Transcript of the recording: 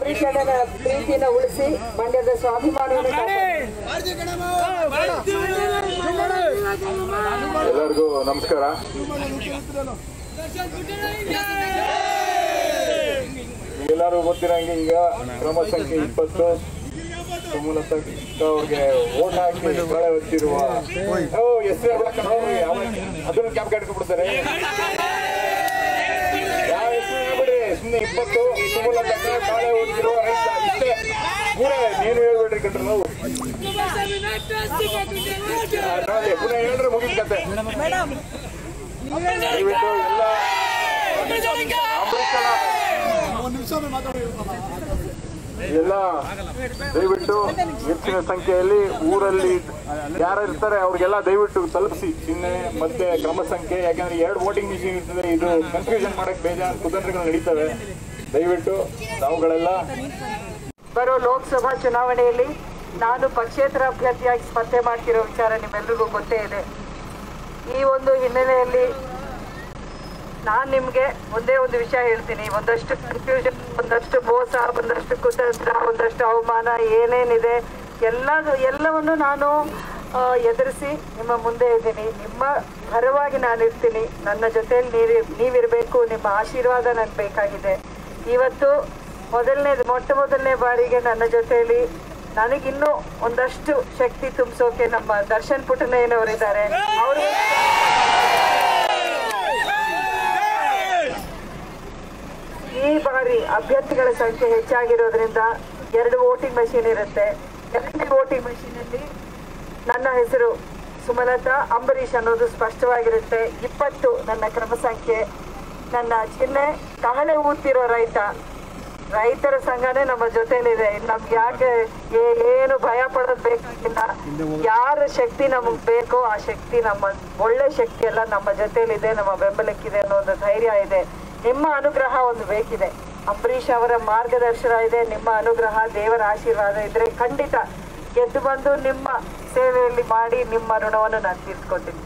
ಅಣ್ಣನ ಪ್ರೀತಿನ ಉಳಿಸಿ ಮಂಡ್ಯದ ಸ್ವಾಭಿಮಾನವನ್ನು. ಎಲ್ಲರಿಗೂ ನಮಸ್ಕಾರ. ಎಲ್ಲರೂ ಗೊತ್ತಿರಂಗೆ ಈಗ ಕ್ರಮ ಸಂಖ್ಯೆ ಇಪ್ಪತ್ತು. ಸುಮಲತಾ ಅವ್ರಿಗೆ ಓಟ್ ಹಾಕಿ ಕಳೆ ಹೊತ್ತಿರುವ ಓ ಹೆಸರು ಅದನ್ನು ಕ್ಯಾಪ್ ಕಟ್ಕೊಂಡ್ಬಿಡ್ತಾರೆ ಯಾವ ಹೆಸರು ಹೇಳ್ಬೇಡಿ ಸುಮ್ಮನೆ ಇಪ್ಪತ್ತು. ನೀನು ನಾವು ದಯವಿಟ್ಟು ಎಲ್ಲ ದಯವಿಟ್ಟು ಹೆಚ್ಚಿನ ಸಂಖ್ಯೆಯಲ್ಲಿ ಊರಲ್ಲಿ ಯಾರು ಇರ್ತಾರೆ ಅವ್ರಿಗೆಲ್ಲ ದಯವಿಟ್ಟು ತಲುಪಿಸಿ. ಚಿಹ್ನೆ ಮತ್ತೆ ಕ್ರಮ ಸಂಖ್ಯೆ, ಯಾಕಂದ್ರೆ ಎರಡು ವೋಟಿಂಗ್ ಮಿಷಿನ್ ಇರ್ತದೆ, ಇದು ಕನ್ಫ್ಯೂಷನ್ ಮಾಡಕ್ ಬೇಜಾರು, ಕುತಂತ್ರಗಳು ನಡೀತವೆ. ದಯವಿಟ್ಟು ನಾವುಗಳೆಲ್ಲ ಬರೋ ಲೋಕಸಭಾ ಚುನಾವಣೆಯಲ್ಲಿ ನಾನು ಪಕ್ಷೇತರ ಅಭ್ಯರ್ಥಿಯಾಗಿ ಸ್ಪರ್ಧೆ ಮಾಡ್ತಿರೋ ವಿಚಾರ ನಿಮ್ಮೆಲ್ರಿಗೂ ಗೊತ್ತೇ ಇದೆ. ಈ ಒಂದು ಹಿನ್ನೆಲೆಯಲ್ಲಿ ನಾನು ನಿಮಗೆ ಒಂದೇ ಒಂದು ವಿಷಯ ಹೇಳ್ತೀನಿ. ಒಂದಷ್ಟು ಕನ್ಫ್ಯೂಷನ್ ಒಂದಷ್ಟು ಮೋಸ, ಒಂದಷ್ಟು ಕುತಂತ್ರ, ಒಂದಷ್ಟು ಅವಮಾನ, ಏನೇನಿದೆ, ಎಲ್ಲ, ಎಲ್ಲವನ್ನು ನಾನು ಎದುರಿಸಿ ನಿಮ್ಮ ಮುಂದೆ ಇದ್ದೀನಿ. ನಿಮ್ಮ ಪರವಾಗಿ ನಾನು ಇರ್ತೀನಿ ನನ್ನ ಜೊತೆಯಲ್ಲಿ ನೀರು, ನೀವಿರಬೇಕು, ನಿಮ್ಮ ಆಶೀರ್ವಾದ ನನಗೆ ಬೇಕಾಗಿದೆ. ಇವತ್ತು ಮೊದಲನೇ, ಮೊಟ್ಟ ಮೊದಲನೇ ಬಾರಿಗೆ ನನ್ನ ಜೊತೆಯಲ್ಲಿ ನನಗಿನ್ನೂ ಒಂದಷ್ಟು ಶಕ್ತಿ ತುಂಬಿಸೋಕೆ ನಮ್ಮ ದರ್ಶನ್ ಪುಟ್ಟನಯ್ಯನವರಿದ್ದಾರೆ ಅವರು ಈ ಬಾರಿ ಅಭ್ಯರ್ಥಿಗಳ ಸಂಖ್ಯೆ ಹೆಚ್ಚಾಗಿರೋದ್ರಿಂದ ಎರಡು ವೋಟಿಂಗ್ ಮೆಷಿನ್ ಇರುತ್ತೆ. ಎರಡನೇ ವೋಟಿಂಗ್ ಅಲ್ಲಿ ನನ್ನ ಹೆಸರು ಸುಮಲತಾ ಅಂಬರೀಶ್ ಅನ್ನೋದು ಸ್ಪಷ್ಟವಾಗಿರುತ್ತೆ. ಇಪ್ಪತ್ತು ನನ್ನ ಕ್ರಮ ಸಂಖ್ಯೆ. ನನ್ನ ಚಿಹ್ನೆ ಕಹಳೆ ಊದ್ತಿರೋ ರೈತ ರೈತರ ಸಂಘನೇ ನಮ್ಮ ಜೊತೆಲಿದೆ. ನಮ್ಗೆ ಯಾಕೆ ಏನು ಭಯ ಪಡೋದ್ ಬೇಕಾಗಿಲ್ಲ. ಯಾರ ಶಕ್ತಿ ನಮಗ್ ಬೇಕೋ ಆ ಶಕ್ತಿ ನಮ್ಮ ಒಳ್ಳೆ ಶಕ್ತಿ ಎಲ್ಲ ನಮ್ಮ ಜೊತೆಲಿದೆ ನಮ್ಮ ಬೆಂಬಲಕ್ಕಿದೆ ಅನ್ನೋ ಒಂದು ಧೈರ್ಯ ಇದೆ. ನಿಮ್ಮ ಅನುಗ್ರಹ ಒಂದು ಬೇಕಿದೆ. ಅಂಬರೀಷ್ ಅವರ ಮಾರ್ಗದರ್ಶನ ಇದೆ ನಿಮ್ಮ ಅನುಗ್ರಹ ದೇವರ ಆಶೀರ್ವಾದ ಇದ್ರೆ ಖಂಡಿತ ಗೆದ್ದು ಬಂದು ನಿಮ್ಮ ಸೇವೆಯಲ್ಲಿ ಮಾಡಿ ನಿಮ್ಮ ಋಣವನ್ನು ನಾನು ತೀರ್ಸ್ಕೊತೀನಿ.